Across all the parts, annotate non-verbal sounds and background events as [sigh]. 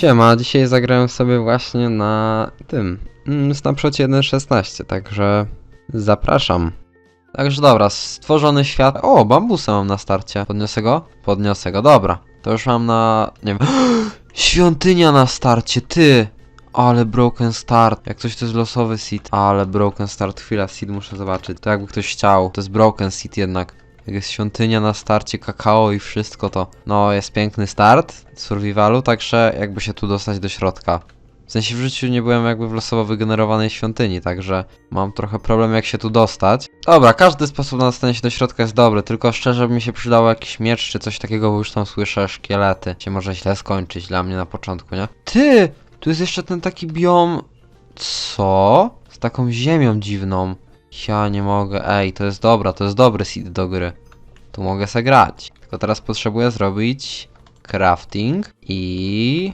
Siema, dzisiaj zagrałem sobie właśnie na tym, mm, Snapshocie 1.16, także zapraszam. Także dobra, stworzony świat. O, bambusa mam na starcie. Podniosę go? Podniosę go, dobra. To już mam na. nie wiem. [gasps] Świątynia na starcie, ty! Ale broken start. Jak coś to jest losowy seed. Ale broken start. Chwila, seed muszę zobaczyć. To jakby ktoś chciał. To jest broken seed jednak. Jak jest świątynia na starcie, kakao i wszystko to. No, jest piękny start survivalu, także jakby się tu dostać do środka. W sensie w życiu nie byłem jakby w losowo wygenerowanej świątyni, także mam trochę problem jak się tu dostać. Dobra, każdy sposób na dostanie się do środka jest dobry, tylko szczerze by mi się przydało jakiś miecz czy coś takiego, bo już tam słyszę szkielety. Się może źle skończyć dla mnie na początku, nie? Ty! Tu jest jeszcze ten taki biom... Co? Z taką ziemią dziwną. Ja nie mogę, ej, to jest dobra, to jest dobry seed do gry. Tu mogę se grać. Tylko teraz potrzebuję zrobić crafting i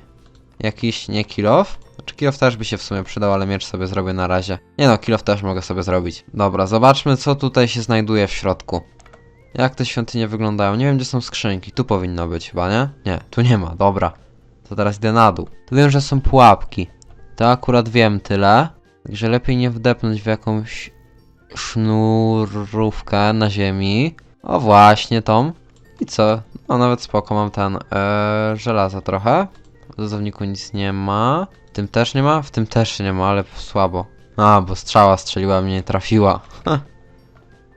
jakiś, nie kilof? Znaczy kilof też by się w sumie przydał, ale miecz sobie zrobię na razie. Nie no, kilof też mogę sobie zrobić. Dobra, zobaczmy co tutaj się znajduje w środku. Jak te świątynie wyglądają? Nie wiem gdzie są skrzynki. Tu powinno być chyba, nie? Nie, tu nie ma, dobra. To teraz idę na dół. Tu wiem, że są pułapki. To akurat wiem tyle. Także lepiej nie wdepnąć w jakąś sznurówkę na ziemi. O właśnie tą. I co? No nawet spoko, mam ten ee, żelaza trochę. W dozowniku nic nie ma. W tym też nie ma? W tym też nie ma, ale słabo. A, bo strzała strzeliła mnie, nie trafiła.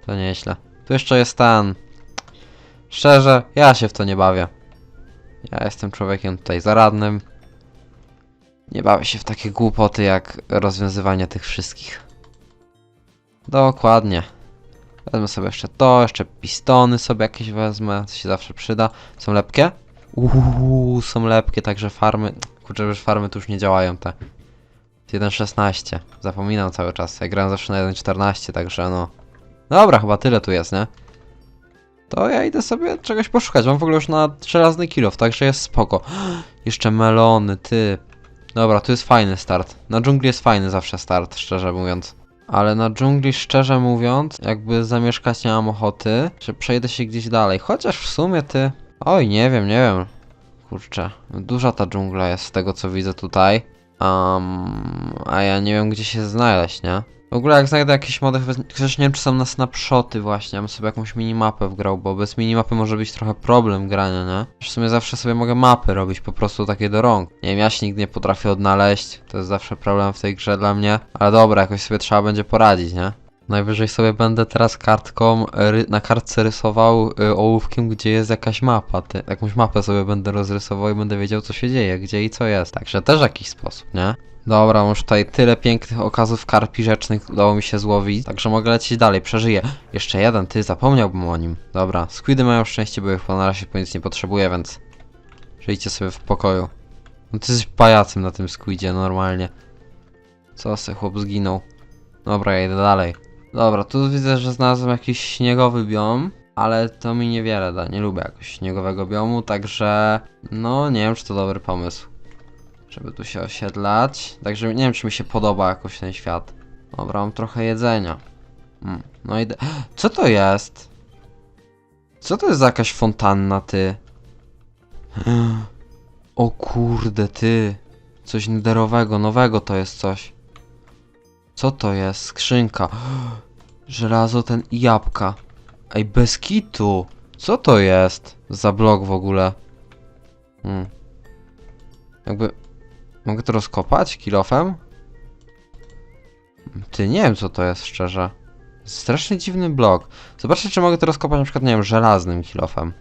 To nieźle. Tu jeszcze jest ten. Szczerze, ja się w to nie bawię. Ja jestem człowiekiem tutaj zaradnym. Nie bawię się w takie głupoty jak rozwiązywanie tych wszystkich. Dokładnie. Wezmę sobie jeszcze to, jeszcze pistony sobie jakieś wezmę, to się zawsze przyda. Są lepkie? Uuu, są lepkie, także farmy... Kurczę, już farmy tu już nie działają te. 1.16, zapominam cały czas. Ja grałem zawsze na 1.14, także no... Dobra, chyba tyle tu jest, nie? To ja idę sobie czegoś poszukać. Mam w ogóle już na żelazny kilof, także jest spoko. [gasps] Jeszcze melony, ty. Dobra, tu jest fajny start. Na dżungli jest fajny zawsze start, szczerze mówiąc. Ale na dżungli, szczerze mówiąc, jakby zamieszkać nie mam ochoty, że przejdę się gdzieś dalej. Chociaż w sumie ty... Oj, nie wiem, nie wiem. Kurczę, duża ta dżungla jest z tego co widzę tutaj. Um, a ja nie wiem gdzie się znaleźć, nie? W ogóle jak znajdę jakieś mody, chociaż nie wiem czy są na snapshoty właśnie, ja bym sobie jakąś minimapę wgrał, bo bez minimapy może być trochę problem grania, nie? W sumie zawsze sobie mogę mapy robić, po prostu takie do rąk. Nie wiem, ja się nigdy nie potrafię odnaleźć, to jest zawsze problem w tej grze dla mnie. Ale dobra, jakoś sobie trzeba będzie poradzić, nie? Najwyżej sobie będę teraz kartką, na kartce rysował y, ołówkiem, gdzie jest jakaś mapa. Ty, jakąś mapę sobie będę rozrysował i będę wiedział, co się dzieje, gdzie i co jest. Także też jakiś sposób, nie? Dobra, już tutaj tyle pięknych okazów karpi rzecznych udało mi się złowić, także mogę lecieć dalej, przeżyję. Jeszcze jeden, ty, zapomniałbym o nim. Dobra, squidy mają szczęście, bo ich na razie po nic nie potrzebuję, więc... Żyjcie sobie w pokoju. No ty jesteś pajacem na tym squidzie, normalnie. Co se chłop zginął? Dobra, ja idę dalej. Dobra, tu widzę, że znalazłem jakiś śniegowy biom, ale to mi niewiele da, nie lubię jakoś śniegowego biomu, także... No, nie wiem, czy to dobry pomysł żeby tu się osiedlać. Także nie wiem, czy mi się podoba jakoś ten świat. Dobra, mam trochę jedzenia. Mm, no i... [gasps] Co to jest? Co to jest za jakaś fontanna, ty? [gasps] O kurde, ty. Coś nederowego, nowego to jest coś. Co to jest? Skrzynka. [gasps] Żelazo ten i jabłka. Ej, bez kitu. Co to jest za blok w ogóle? Hmm. Jakby Mogę to rozkopać kilofem? Ty, nie wiem co to jest szczerze. Strasznie dziwny blok. Zobaczcie, czy mogę to rozkopać na przykład, nie wiem, żelaznym kilofem.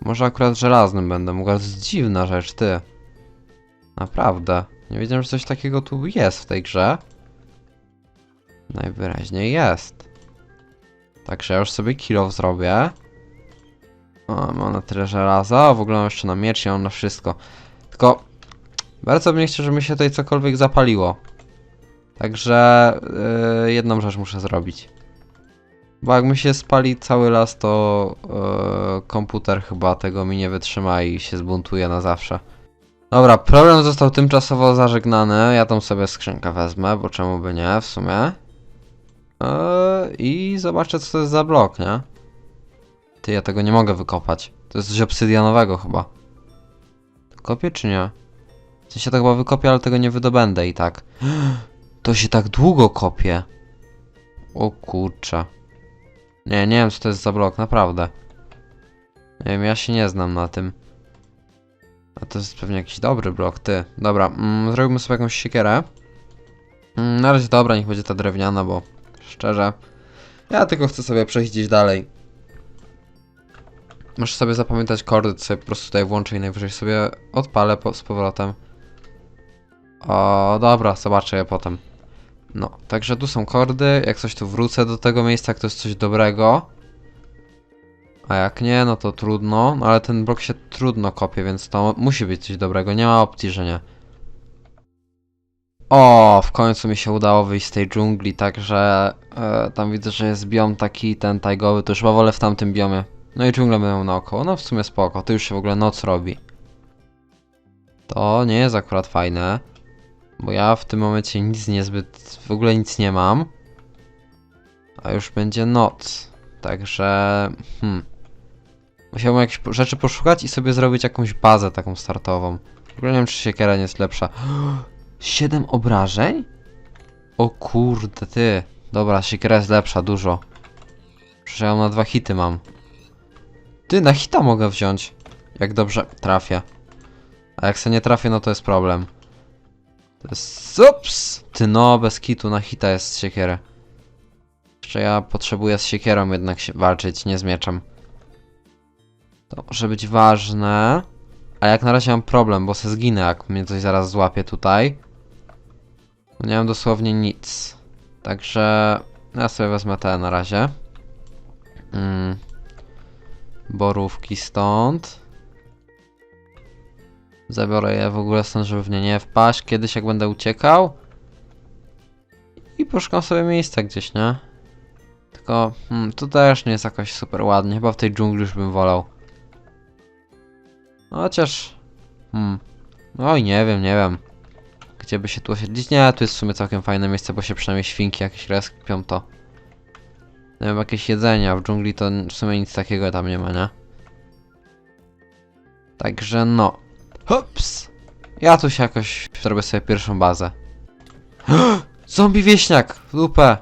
Może akurat żelaznym będę mógł, ale to jest dziwna rzecz, ty. Naprawdę. Nie wiedziałem, że coś takiego tu jest w tej grze. Najwyraźniej jest. Także ja już sobie kilof zrobię. O, mam na tyle żelaza, w ogóle mam jeszcze na miecz i mam na wszystko. Tylko bardzo bym nie chciał, żeby mi się tutaj cokolwiek zapaliło. Także yy, jedną rzecz muszę zrobić. Bo jak mi się spali cały las, to yy, komputer chyba tego mi nie wytrzyma i się zbuntuje na zawsze. Dobra, problem został tymczasowo zażegnany. Ja tą sobie skrzynkę wezmę, bo czemu by nie w sumie. Yy, I zobaczę co to jest za blok, nie? Ty, ja tego nie mogę wykopać. To jest coś obsydianowego chyba. Kopię czy nie? W sensie to chyba wykopię, ale tego nie wydobędę i tak. [gasps] To się tak długo kopie. O kurczę. Nie, nie wiem co to jest za blok, naprawdę. Nie wiem, ja się nie znam na tym. A to jest pewnie jakiś dobry blok, ty. Dobra, mm, zrobimy sobie jakąś siekierę. Mm, na razie dobra, niech będzie ta drewniana, bo szczerze, ja tylko chcę sobie przejść gdzieś dalej. Muszę sobie zapamiętać kordy, to sobie po prostu tutaj włączę i najwyżej sobie odpalę po, z powrotem. O, dobra, zobaczę je potem. No, także tu są kordy, jak coś tu wrócę do tego miejsca, to jest coś dobrego. A jak nie, no to trudno, no ale ten blok się trudno kopie, więc to musi być coś dobrego, nie ma opcji, że nie. O, w końcu mi się udało wyjść z tej dżungli, także e, tam widzę, że jest biom taki, ten tajgowy, to już chyba wolę w tamtym biomie. No i dżunglę będę naokoło, no w sumie spoko, to już się w ogóle noc robi. To nie jest akurat fajne, bo ja w tym momencie nic niezbyt, w ogóle nic nie mam. A już będzie noc, także hmm. Musiałbym jakieś rzeczy poszukać i sobie zrobić jakąś bazę taką startową. W ogóle nie wiem, czy siekiera nie jest lepsza. [gasps] 7 obrażeń? O kurde, ty. Dobra, siekiera jest lepsza, dużo. Przecież ja na dwa hity mam. Ty, na hita mogę wziąć. Jak dobrze trafię. A jak se nie trafię, no to jest problem. To jest... Ups! Ty no, bez kitu na hita jest siekierę. Jeszcze ja potrzebuję z siekierą jednak walczyć, nie z mieczem. To może być ważne. A jak na razie mam problem, bo se zginę, jak mnie coś zaraz złapie tutaj. Nie mam dosłownie nic. Także ja sobie wezmę te na razie. Mm. Borówki stąd. Zabiorę je w ogóle stąd, żeby w nie nie wpaść. Kiedyś jak będę uciekał. I poszukam sobie miejsca gdzieś, nie? Tylko hmm, tu też nie jest jakoś super ładnie. Chyba w tej dżungli już bym wolał. No Chociaż... Hmm. Oj, nie wiem, nie wiem. Gdzie by się tu osiedlić? Nie, tu jest w sumie całkiem fajne miejsce, bo się przynajmniej świnki jakieś respią to. Nie wiem, jakieś jedzenia. W dżungli to w sumie nic takiego tam nie ma, nie? Także no. Hops! Ja tu się jakoś zrobię sobie pierwszą bazę. [gasps] Zombie wieśniak! W dupę!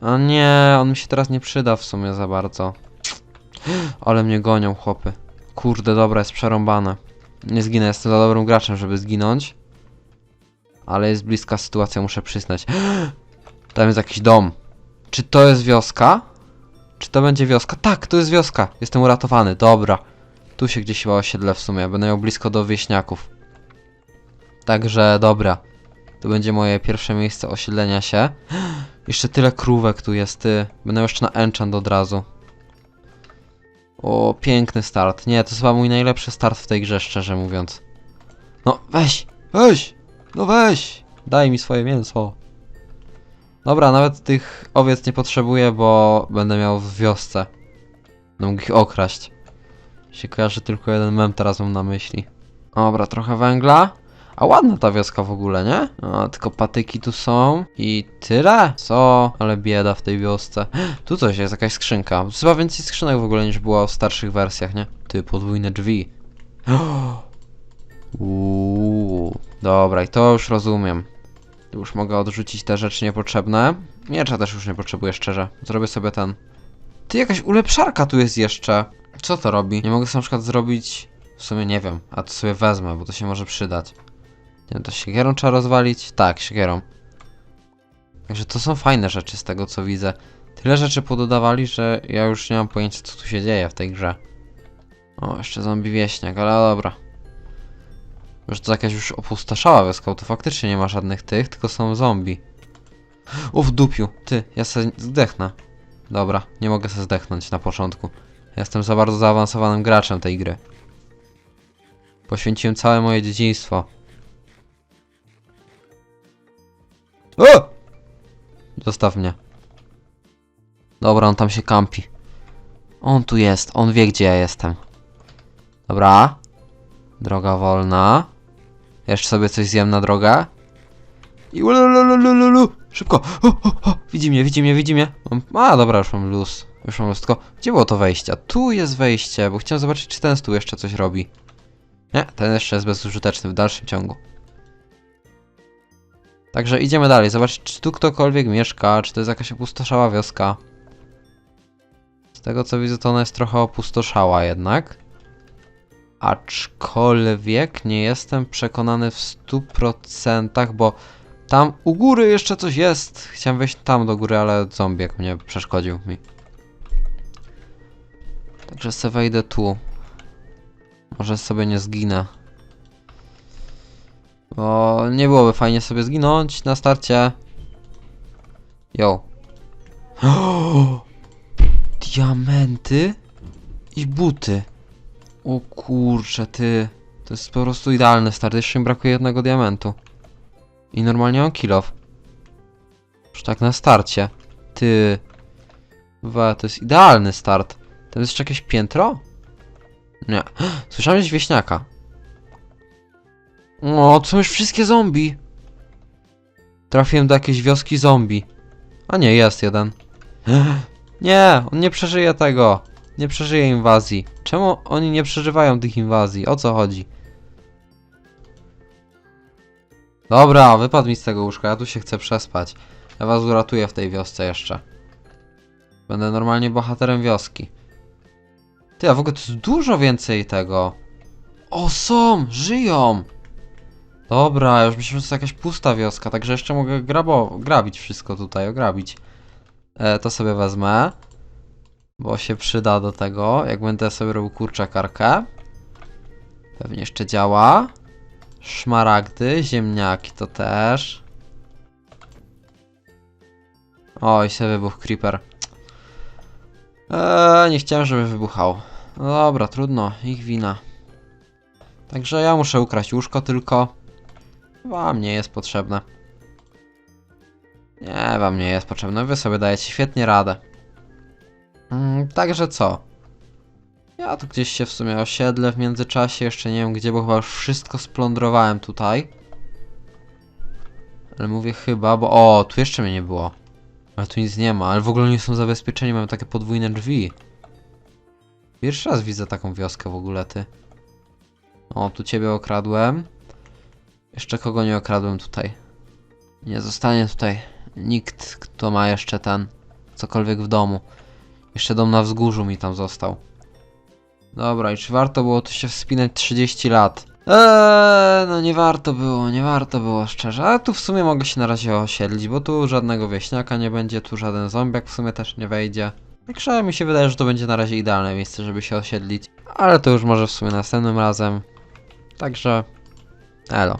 A nie, on mi się teraz nie przyda w sumie za bardzo. [gasps] Ale mnie gonią chłopy. Kurde, dobra, jest przerąbane. Nie zginę, jestem za dobrym graczem, żeby zginąć. Ale jest bliska sytuacja, muszę przyznać. [gasps] Tam jest jakiś dom. Czy to jest wioska? Czy to będzie wioska? Tak, to jest wioska. Jestem uratowany, dobra. Tu się gdzieś chyba osiedlę w sumie, będę miał blisko do wieśniaków. Także, dobra. To będzie moje pierwsze miejsce osiedlenia się. [gasps] Jeszcze tyle krówek tu jest, ty. Będę jeszcze na enchant od razu. O, piękny start. Nie, to jest chyba mój najlepszy start w tej grze, szczerze mówiąc. No, weź! Weź! No weź! Daj mi swoje mięso. Dobra, nawet tych owiec nie potrzebuję, bo będę miał w wiosce. Będę mógł ich okraść. Się kojarzy tylko jeden mem teraz mam na myśli. Dobra, trochę węgla. A ładna ta wioska w ogóle, nie? A, tylko patyki tu są i tyle? Co? Ale bieda w tej wiosce. [gasps] Tu coś jest, jakaś skrzynka. Chyba więcej skrzynek w ogóle niż było w starszych wersjach, nie? Ty, podwójne drzwi. [gasps] Uuu, dobra, i to już rozumiem. Tu już mogę odrzucić te rzeczy niepotrzebne. Miecza też już nie potrzebuję, szczerze. Zrobię sobie ten. Ty, jakaś ulepszarka tu jest jeszcze. Co to robi? Nie mogę sobie na przykład zrobić... W sumie nie wiem, a to sobie wezmę, bo to się może przydać. Nie wiem, to siekierą trzeba rozwalić? Tak, siekierą. Także to są fajne rzeczy z tego co widzę. Tyle rzeczy pododawali, że ja już nie mam pojęcia co tu się dzieje w tej grze. O, jeszcze zombie wieśniak, ale dobra. Już to jakaś już opustoszała wioska, to faktycznie nie ma żadnych tych, tylko są zombie. O, w dupiu, ty, ja se zdechnę. Dobra, nie mogę se zdechnąć na początku. Jestem za bardzo zaawansowanym graczem tej gry. Poświęciłem całe moje dzieciństwo. O! Zostaw mnie. Dobra, on tam się kampi. On tu jest, on wie gdzie ja jestem. Dobra. Droga wolna. Jeszcze sobie coś zjem na drogę. I ulululululu. Szybko. O, o, o. Widzi mnie, widzi mnie, widzi mnie. A, dobra, już mam luz. Już mam luz, tylko gdzie było to wejście? Tu jest wejście, bo chciałem zobaczyć, czy ten tu jeszcze coś robi. Nie, ten jeszcze jest bezużyteczny w dalszym ciągu. Także idziemy dalej, zobaczyć czy tu ktokolwiek mieszka, czy to jest jakaś opustoszała wioska. Z tego co widzę to ona jest trochę opustoszała jednak. Aczkolwiek nie jestem przekonany w 100%, bo tam u góry jeszcze coś jest. Chciałem wejść tam do góry, ale zombiek mnie przeszkodził mi. Także se wejdę tu. Może sobie nie zginę. Bo nie byłoby fajnie sobie zginąć na starcie. Yo. [gasps] Diamenty i buty. O kurczę, ty. To jest po prostu idealny start. Jeszcze mi brakuje jednego diamentu. I normalnie mam kill off. Już tak na starcie. Ty. We, to jest idealny start. Tam jest jeszcze jakieś piętro? Nie. [gasps] Słyszałem gdzieś wieśniaka. O, to są już wszystkie zombie. Trafiłem do jakiejś wioski zombie. A nie, jest jeden. [gasps] Nie, on nie przeżyje tego. Nie przeżyje inwazji. Czemu oni nie przeżywają tych inwazji? O co chodzi? Dobra, wypadł mi z tego łóżka, ja tu się chcę przespać. Ja was uratuję w tej wiosce jeszcze. Będę normalnie bohaterem wioski. Ty, a w ogóle to jest dużo więcej tego. O, są! Żyją! Dobra, już myślałem, że to jest jakaś pusta wioska, także jeszcze mogę grabo grabić wszystko tutaj, ograbić. E, to sobie wezmę. Bo się przyda do tego, jak będę sobie robił kurczakarkę. Pewnie jeszcze działa. Szmaragdy, ziemniaki to też. Oj, się wybuchł creeper. Eee, nie chciałem, żeby wybuchał. No dobra, trudno, ich wina. Także ja muszę ukraść łóżko tylko. Wam nie jest potrzebne. Nie, wam nie jest potrzebne, wy sobie dajecie świetnie radę. Mm, także co? Ja tu gdzieś się w sumie osiedlę w międzyczasie, jeszcze nie wiem gdzie, bo chyba już wszystko splądrowałem tutaj. Ale mówię chyba, bo o, tu jeszcze mnie nie było. Ale tu nic nie ma, ale w ogóle nie są zabezpieczeni, mamy takie podwójne drzwi. Pierwszy raz widzę taką wioskę w ogóle, ty. O, tu ciebie okradłem. Jeszcze kogo nie okradłem tutaj? Nie zostanie tutaj nikt, kto ma jeszcze ten, cokolwiek w domu. Jeszcze dom na wzgórzu mi tam został. Dobra, i czy warto było tu się wspinać 30 lat? Eee, no nie warto było, nie warto było szczerze. Ale tu w sumie mogę się na razie osiedlić, bo tu żadnego wieśniaka nie będzie, tu żaden zombiak w sumie też nie wejdzie. Także mi się wydaje, że to będzie na razie idealne miejsce, żeby się osiedlić. Ale to już może w sumie następnym razem. Także, elo.